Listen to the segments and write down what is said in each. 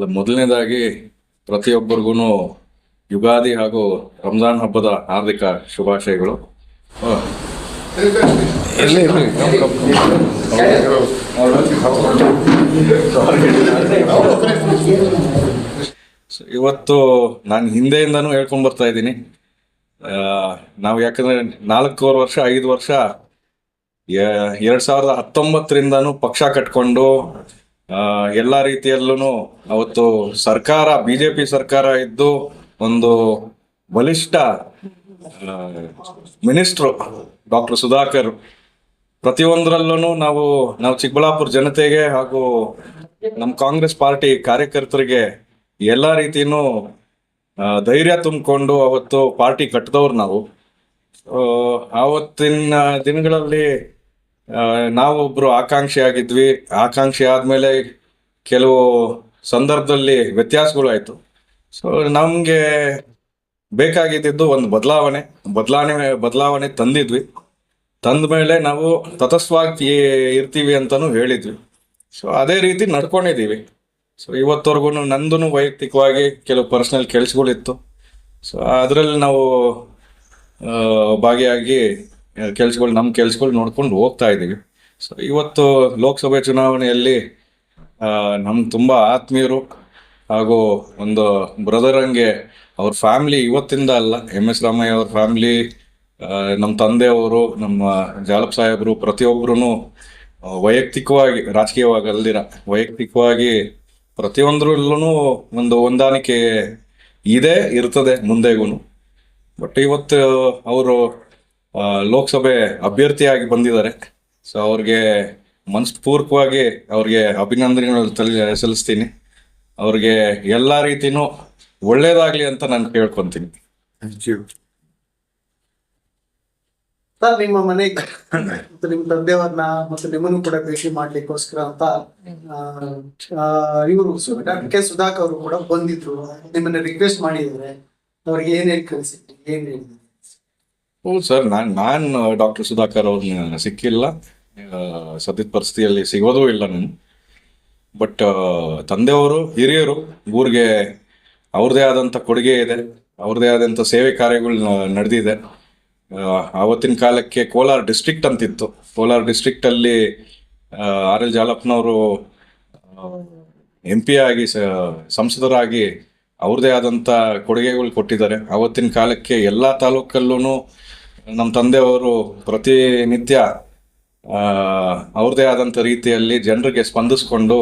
ಅದು ಮೊದಲನೇದಾಗಿ ಪ್ರತಿಯೊಬ್ಬರಿಗೂ ಯುಗಾದಿ ಹಾಗೂ ರಂಜಾನ್ ಹಬ್ಬದ ಹಾರ್ದಿಕ ಶುಭಾಶಯಗಳು. ಇವತ್ತು ನಾನು ಹಿಂದೆಯಿಂದನೂ ಹೇಳ್ಕೊಂಡ್ ಬರ್ತಾ ಇದ್ದೀನಿ. ನಾವು ಯಾಕಂದ್ರೆ ನಾಲ್ಕೂವರೆ ವರ್ಷ ಐದು ವರ್ಷ ಎರಡು ಸಾವಿರದ ಹತ್ತೊಂಬತ್ತರಿಂದನೂ ಪಕ್ಷ ಕಟ್ಕೊಂಡು ಎಲ್ಲಾ ರೀತಿಯಲ್ಲೂ ಅವತ್ತು ಸರ್ಕಾರ, ಬಿಜೆಪಿ ಸರ್ಕಾರ ಇದ್ದು ಒಂದು ಬಲಿಷ್ಠ ಮಿನಿಸ್ಟ್ರು ಡಾಕ್ಟರ್ ಸುಧಾಕರ್ ಪ್ರತಿಯೊಂದರಲ್ಲೂ ನಾವು ನಾವು ಚಿಕ್ಕಬಳ್ಳಾಪುರ ಜನತೆಗೆ ಹಾಗೂ ನಮ್ಮ ಕಾಂಗ್ರೆಸ್ ಪಾರ್ಟಿ ಕಾರ್ಯಕರ್ತರಿಗೆ ಎಲ್ಲ ರೀತಿಯೂ ಧೈರ್ಯ ತುಂಬಿಕೊಂಡು ಅವತ್ತು ಪಾರ್ಟಿ ಕಟ್ಟಿದವ್ರು ನಾವು. ಆವತ್ತಿನ ದಿನಗಳಲ್ಲಿ ಆ, ನಾವೊಬ್ರು ಆಕಾಂಕ್ಷಿ ಆಗಿದ್ವಿ ಆಕಾಂಕ್ಷಿ ಆದಮೇಲೆ ಕೆಲವು ಸಂದರ್ಭದಲ್ಲಿ ವ್ಯತ್ಯಾಸಗಳಾಯಿತು. ಸೊ ನಮಗೆ ಬೇಕಾಗಿದ್ದು ಒಂದು ಬದಲಾವಣೆ. ಬದಲಾವಣೆ ಬದಲಾವಣೆ ತಂದಿದ್ವಿ. ತಂದ ಮೇಲೆ ನಾವು ತತಸ್ವಾಗಿ ಇರ್ತೀವಿ ಅಂತಲೂ ಹೇಳಿದ್ವಿ. ಸೊ ಅದೇ ರೀತಿ ನಡ್ಕೊಂಡಿದ್ದೀವಿ. ಸೊ ಇವತ್ತವರೆಗೂ ನಂದು ವೈಯಕ್ತಿಕವಾಗಿ ಕೆಲವು ಪರ್ಸ್ನಲ್ ಕೆಲಸಗಳಿತ್ತು. ಸೊ ಅದರಲ್ಲಿ ನಾವು ಭಾಗಿಯಾಗಿ ಕೆಲ್ಸಗಳು, ನಮ್ಮ ಕೆಲ್ಸಗಳು ನೋಡ್ಕೊಂಡು ಹೋಗ್ತಾ ಇದ್ದೀವಿ. ಸೊ ಇವತ್ತು ಲೋಕಸಭೆ ಚುನಾವಣೆಯಲ್ಲಿ ನಮ್ಮ ತುಂಬ ಆತ್ಮೀಯರು ಹಾಗೂ ಒಂದು ಬ್ರದರ್ ಹಂಗೆ ಅವ್ರ ಫ್ಯಾಮ್ಲಿ ಇವತ್ತಿಂದ ಅಲ್ಲ ಎಂ ಎಸ್ ರಾಮಯ್ಯ ಅವ್ರ ಫ್ಯಾಮ್ಲಿ ನಮ್ಮ ತಂದೆಯವರು ನಮ್ಮ ಜಾಲಪ್ ಸಾಹೇಬರು ಪ್ರತಿಯೊಬ್ಬರೂ ವೈಯಕ್ತಿಕವಾಗಿ ರಾಜಕೀಯವಾಗಿ ಅಲ್ದಿರ ವೈಯಕ್ತಿಕವಾಗಿ ಪ್ರತಿಯೊಂದರಲ್ಲೂ ಒಂದು ಹೊಂದಾಣಿಕೆ ಇದೆ, ಇರ್ತದೆ ಮುಂದೆಗೂ ಬಟ್ ಇವತ್ತು ಅವರು ಲೋಕಸಭೆ ಅಭ್ಯರ್ಥಿಯಾಗಿ ಬಂದಿದ್ದಾರೆ. ಸೊ ಅವ್ರಿಗೆ ಮನಸ್ಪೂರ್ವಕವಾಗಿ ಅವ್ರಿಗೆ ಅಭಿನಂದನೆಗಳು ತಲೆ ಸಲ್ಲಿಸ್ತೀನಿ. ಅವ್ರಿಗೆ ಎಲ್ಲ ರೀತಿನೂ ಒಳ್ಳೇದಾಗ್ಲಿ ಅಂತ ನಾನು ಕೇಳ್ಕೊಂತೀನಿ. ಸರ್ ನಿಮ್ಮ ಮನೆಗೆ ಮತ್ತು ನಿಮ್ಮ ತಂದೆಯವ್ರನ್ನ ಮತ್ತು ನಿಮ್ಮನ್ನು ಕೂಡ ಭೇಟಿ ಮಾಡ್ಲಿಕ್ಕೋಸ್ಕರ ಅಂತ ಇವರು ಡಾಕ್ಟರ್ ಕೆ. ಸುಧಾಕರ್ ಅವರು ಕೂಡ ಬಂದಿದ್ರು. ನಿಮ್ಮನ್ನ ರಿಕ್ವೆಸ್ಟ್ ಮಾಡಿದ್ದಾರೆ. ಅವ್ರಿಗೆ ಏನೇನು ಹೇಳಿ ಕಳಿಸಿದ್ರಿ ಏನ್ ಹೇಳಿದ್ರಿ ಹೌದು ಸರ್, ನಾನು ನಾನು ಡಾಕ್ಟರ್ ಸುಧಾಕರ್ ಅವ್ರನ್ನ ಸಿಕ್ಕಿಲ್ಲ. ಸದ್ಯದ ಪರಿಸ್ಥಿತಿಯಲ್ಲಿ ಸಿಗೋದೂ ಇಲ್ಲ ನಾನು. ಬಟ್ ತಂದೆಯವರು, ಹಿರಿಯರು, ಊರಿಗೆ ಅವ್ರದೇ ಆದಂಥ ಕೊಡುಗೆ ಇದೆ. ಅವ್ರದೇ ಆದಂಥ ಸೇವೆ ಕಾರ್ಯಗಳು ನಡೆದಿದೆ. ಆವತ್ತಿನ ಕಾಲಕ್ಕೆ ಕೋಲಾರ ಡಿಸ್ಟ್ರಿಕ್ಟ್ ಅಂತಿತ್ತು. ಕೋಲಾರ ಡಿಸ್ಟ್ರಿಕ್ಟಲ್ಲಿ ಆರ್ ಎಲ್ ಜಾಲಪ್ಪನವರು ಎಂ ಪಿ ಆಗಿ ಸಂಸದರಾಗಿ ಅವ್ರದೇ ಆದಂಥ ಕೊಡುಗೆಗಳು ಕೊಟ್ಟಿದ್ದಾರೆ. ಆವತ್ತಿನ ಕಾಲಕ್ಕೆ ಎಲ್ಲ ತಾಲೂಕಲ್ಲೂ ನಮ್ಮ ತಂದೆಯವರು ಪ್ರತಿನಿತ್ಯ ಅವ್ರದೇ ಆದಂಥ ರೀತಿಯಲ್ಲಿ ಜನರಿಗೆ ಸ್ಪಂದಿಸ್ಕೊಂಡು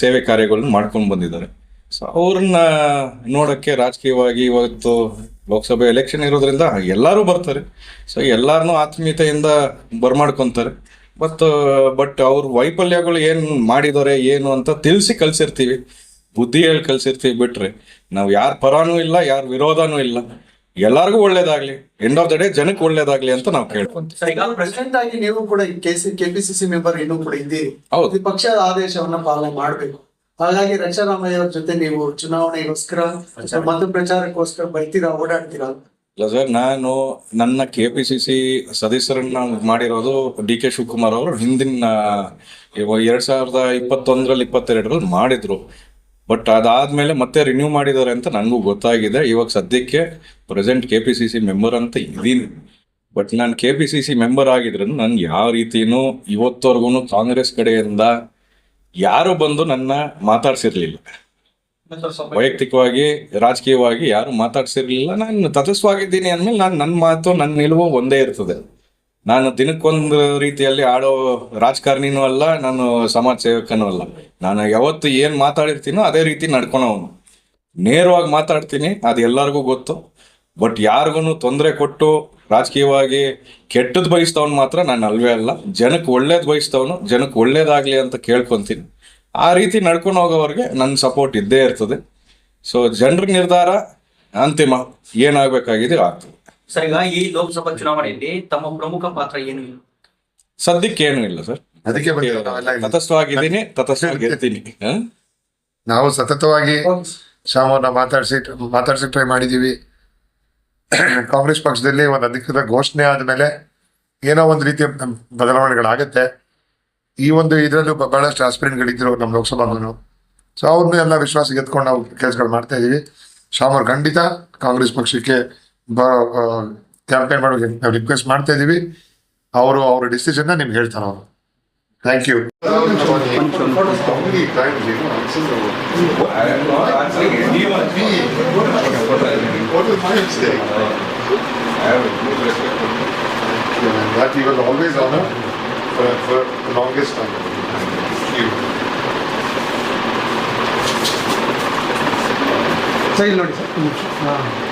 ಸೇವೆ ಕಾರ್ಯಗಳನ್ನ ಮಾಡ್ಕೊಂಡು ಬಂದಿದ್ದಾರೆ. ಸೊ ಅವ್ರನ್ನ ನೋಡೋಕ್ಕೆ ರಾಜಕೀಯವಾಗಿ ಇವತ್ತು ಲೋಕಸಭೆ ಎಲೆಕ್ಷನ್ ಇರೋದ್ರಿಂದ ಎಲ್ಲರೂ ಬರ್ತಾರೆ. ಸೊ ಎಲ್ಲರನ್ನೂ ಆತ್ಮೀಯತೆಯಿಂದ ಬರ್ಮಾಡ್ಕೊತಾರೆ. ಬಟ್ ಬಟ್ ಅವ್ರ ವೈಫಲ್ಯಗಳು ಏನು ಮಾಡಿದ್ದಾರೆ, ಏನು ಅಂತ ತಿಳಿಸಿ ಕಲಿಸಿರ್ತೀವಿ ಬುದ್ಧಿ ಹೇಳಿ ಕಲಿಸಿರ್ತೀವಿ ಬಿಟ್ರೆ. ನಾವು ಯಾರ ಪರಾನೂ ಇಲ್ಲ, ಯಾರ ವಿರೋಧನೂ ಇಲ್ಲ. ಎಲ್ಲಾರ್ಗೂ ಒಳ್ಳೇದಾಗ್ಲಿ. ಎಂಡ್ ಆಫ್ ದ ಡೇ ಜನಕ್ಕೆ ಒಳ್ಳೇದಾಗ್ಲಿ ಅಂತ ನಾವು ಕೇಳ್ಕೊಂತೀವಿ ಈಗ ಪ್ರೆಸಿಡೆಂಟ್ ಆಗಿ ನೀವು ಕೂಡ ಕೆಪಿಸಿಸಿ ಮೆಂಬರ್ ಇನ್ನೂ ಕೂಡ ಇದ್ದೀರಿ. ಹೌದು. ಪಕ್ಷದ ಆದೇಶವನ್ನ ಪಾಲನೆ ಮಾಡಬೇಕು. ಹಾಗಾಗಿ ರಕ್ಷಾರಾಮಯ್ಯ ಅವ್ರ ಜೊತೆ ನೀವು ಚುನಾವಣೆಗೋಸ್ಕರ ಮತ್ತು ಪ್ರಚಾರಕ್ಕೋಸ್ಕರ ಬರ್ತೀರಾ ಓಡಾಡ್ತೀರಾ? ಇಲ್ಲ ಸರ್ ನಾನು ನನ್ನ ಕೆ ಪಿ ಸಿ ಸಿ ಸದಸ್ಯರನ್ನ ಮಾಡಿರೋದು ಡಿ ಕೆ ಶಿವಕುಮಾರ್ ಅವರು ಹಿಂದಿನ ಎರಡ್ ಸಾವಿರದ ಇಪ್ಪತ್ತೊಂದರಲ್ಲಿ ಇಪ್ಪತ್ತೆರಡರಲ್ಲಿ ಮಾಡಿದ್ರು. ಬಟ್ ಅದಾದ್ಮೇಲೆ ಮತ್ತೆ ರಿನ್ಯೂ ಮಾಡಿದ್ದಾರೆ ಅಂತ ನನಗೂ ಗೊತ್ತಾಗಿದೆ. ಇವಾಗ ಸದ್ಯಕ್ಕೆ present K P C C member ಅಂತ ಇದ್ದೀನಿ. ಬಟ್ ನಾನು K P C C member ಆಗಿದ್ರೆ ನನ್ಗೆ ಯಾವ ರೀತಿನೂ ಇವತ್ತವರೆಗೂ ಕಾಂಗ್ರೆಸ್ ಕಡೆಯಿಂದ ಯಾರು ಬಂದು ನನ್ನ ಮಾತಾಡ್ಸಿರ್ಲಿಲ್ಲ. ವೈಯಕ್ತಿಕವಾಗಿ, ರಾಜಕೀಯವಾಗಿ ಯಾರು ಮಾತಾಡ್ಸಿರ್ಲಿಲ್ಲ. ನಾನು ತಟಸ್ಥವಾಗಿದ್ದೀನಿ ಅಂದ್ಮೇಲೆ ನಾನು ನನ್ನ ಮಾತು, ನನ್ನ ನಿಲುವು ಒಂದೇ ಇರ್ತದೆ. ನಾನು ದಿನಕ್ಕೊಂದು ರೀತಿಯಲ್ಲಿ ಆಡೋ ರಾಜಕಾರಣಿನೂ ಅಲ್ಲ, ನಾನು ಸಮಾಜ ಸೇವಕನೂ ಅಲ್ಲ. ನಾನು ಯಾವತ್ತು ಏನು ಮಾತಾಡಿರ್ತೀನೋ ಅದೇ ರೀತಿ ನಡ್ಕೊಳವನು. ನೇರವಾಗಿ ಮಾತಾಡ್ತೀನಿ, ಅದು ಎಲ್ಲರಿಗೂ ಗೊತ್ತು. ಬಟ್ ಯಾರಿಗೂ ತೊಂದರೆ ಕೊಟ್ಟು ರಾಜಕೀಯವಾಗಿ ಕೆಟ್ಟದ್ದು ಬಯಸ್ತವನು ಮಾತ್ರ ನಾನು ಅಲ್ವೇ ಅಲ್ಲ. ಜನಕ್ಕೆ ಒಳ್ಳೇದು ಬಯಸ್ತವನು ಜನಕ್ಕೆ ಒಳ್ಳೇದಾಗಲಿ ಅಂತ ಕೇಳ್ಕೊಂತೀನಿ. ಆ ರೀತಿ ನಡ್ಕೊಂಡು ಹೋಗೋವ್ರಿಗೆ ನನ್ನ ಸಪೋರ್ಟ್ ಇದ್ದೇ ಇರ್ತದೆ. ಸೊ ಜನರ ನಿರ್ಧಾರ ಅಂತಿಮ. ಏನಾಗಬೇಕಾಗಿದೆ ಆಗ್ತದೆ. ಸರ್ ಈಗ ಈ ಲೋಕಸಭಾ ಚುನಾವಣೆಯಲ್ಲಿ ತಮ್ಮ ಪ್ರಮುಖ ಪಾತ್ರ ಏನು ಸದ್ಯಕ್ಕೆ ಏನು ಇಲ್ಲ ಸರ್. ಅದಕ್ಕೆ ಬಂದಿರೋದು ನಾವೆಲ್ಲ ಇಲ್ಲಿ. ತಟಸ್ಥವಾಗಿದ್ದೀನಿ ತಟಸ್ಥವಾಗಿರ್ತೀನಿ ಹ? ನಾವು ಸತತವಾಗಿ ಶಾಮವನ್ನ ಮಾತಾಡಿಸಿ ಮಾತಾಡ್ಸಿ ಟ್ರೈ ಮಾಡಿದೀವಿ. ಕಾಂಗ್ರೆಸ್ ಪಕ್ಷದಲ್ಲಿ ಒಂದು ಅಧಿಕೃತ ಘೋಷಣೆ ಆದ್ಮೇಲೆ ಏನೋ ಒಂದು ರೀತಿಯ ಬದಲಾವಣೆಗಳಾಗತ್ತೆ. ಈ ಒಂದು ಇದರಲ್ಲೂ ಬ- ಬಹಳಷ್ಟು ಆಸ್ಪಿರೆಂಟ್ಗಳಿದ್ರು ನಮ್ಮ ಲೋಕಸಭಾಗೂ ಸೊ ಅವ್ರನ್ನೂ ಎಲ್ಲ ವಿಶ್ವಾಸ ಗೆದ್ಕೊಂಡು ನಾವು ಕೆಲಸಗಳು ಮಾಡ್ತಾ ಇದೀವಿ. ಶ್ಯಾಮ್ ಖಂಡಿತ ಕಾಂಗ್ರೆಸ್ ಪಕ್ಷಕ್ಕೆ ಕ್ಯಾಂಪೇನ್ ಮಾಡೋಕೆ ನಾವು ರಿಕ್ವೆಸ್ಟ್ ಮಾಡ್ತಾ ಇದ್ದೀವಿ. ಅವರು ಅವ್ರ ಡಿಸಿಷನ್ ನಿಮ್ಗೆ ಹೇಳ್ತಾರೆ ಅವರು. Thank you. ಸರಿ ನೋಡಿ ಸರ್